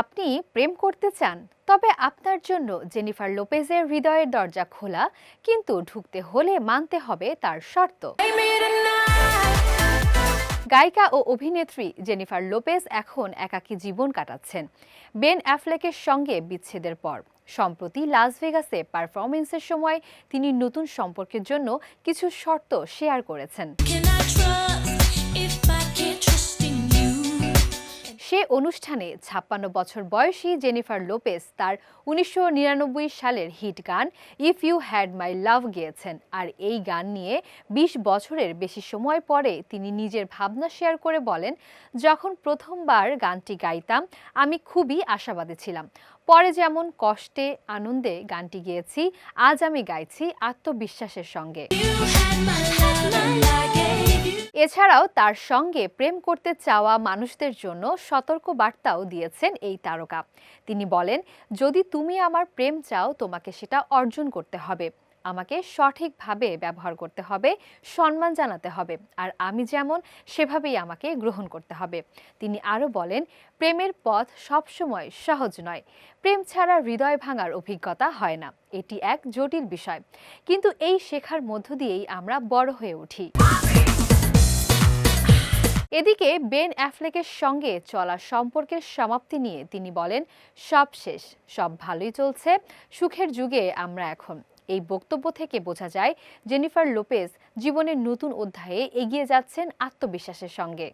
আপনি প্রেম করতে চান তবে আপনার জন্য জেনিফার লোপেজের হৃদয়ের দরজা খোলা কিন্তু ঢুকতে হলে মানতে হবে তার শর্ত। গায়িকা ও অভিনেত্রী জেনিফার লোপেজ এখন একাকী জীবন কাটাচ্ছেন। বেন অ্যাফলেকের সঙ্গে বিচ্ছেদের পর। সম্প্রতি লাস ভেগাসে পারফরমেন্সের সময় তিনি নতুন সম্পর্কের জন্য কিছু শর্ত শেয়ার করেছেন। সে অনুষ্ঠানে ছাপ্পান্ন বছর বয়সী জেনিফার লোপেস তার উনিশশো নিরানব্বই সালের হিট গান if you had my love গেয়েছেন। আর এই গান নিয়ে ২০ বছরের বেশি সময় পরে তিনি নিজের ভাবনা শেয়ার করে বলেন, যখন প্রথমবার গানটি গাইতাম, আমি খুবই আশাবাদী ছিলাম। পরে যেমন কষ্টে, আনন্দে গানটি গেয়েছি, আজ আমি গাইছি আত্মবিশ্বাসের সঙ্গে। এছাড়াও তার সঙ্গে প্রেম করতে চাওয়া মানুষদের জন্য সতর্ক বার্তাও দিয়েছেন এই তারকা। তিনি বলেন, যদি তুমি আমার প্রেম চাও, তোমাকে সেটা অর্জন করতে হবে। আমাকে সঠিকভাবে ব্যবহার করতে হবে, সম্মান জানাতে হবে, আর আমি যেমন, সেভাবেই আমাকে গ্রহণ করতে হবে। তিনি আরও বলেন, প্রেমের পথ সবসময় সহজ নয়। প্রেম ছাড়া হৃদয় ভাঙার অভিজ্ঞতা হয় না। এটি এক জটিল বিষয়। কিন্তু এই শেখার মধ্য দিয়েই আমরা বড় হয়ে উঠি। এদিকে বেন অ্যাফ্লেকের সঙ্গে চলা সম্পর্কের সমাপ্তি নিয়ে তিনি বলেন, সব শেষ, সব ভালোই চলছে, সুখের যুগে আমরা এখন। এই বক্তব্য থেকে বোঝা যায়, জেনিফার লোপেজ জীবনের নতুন অধ্যায়ে এগিয়ে যাচ্ছেন আত্মবিশ্বাসের সঙ্গে।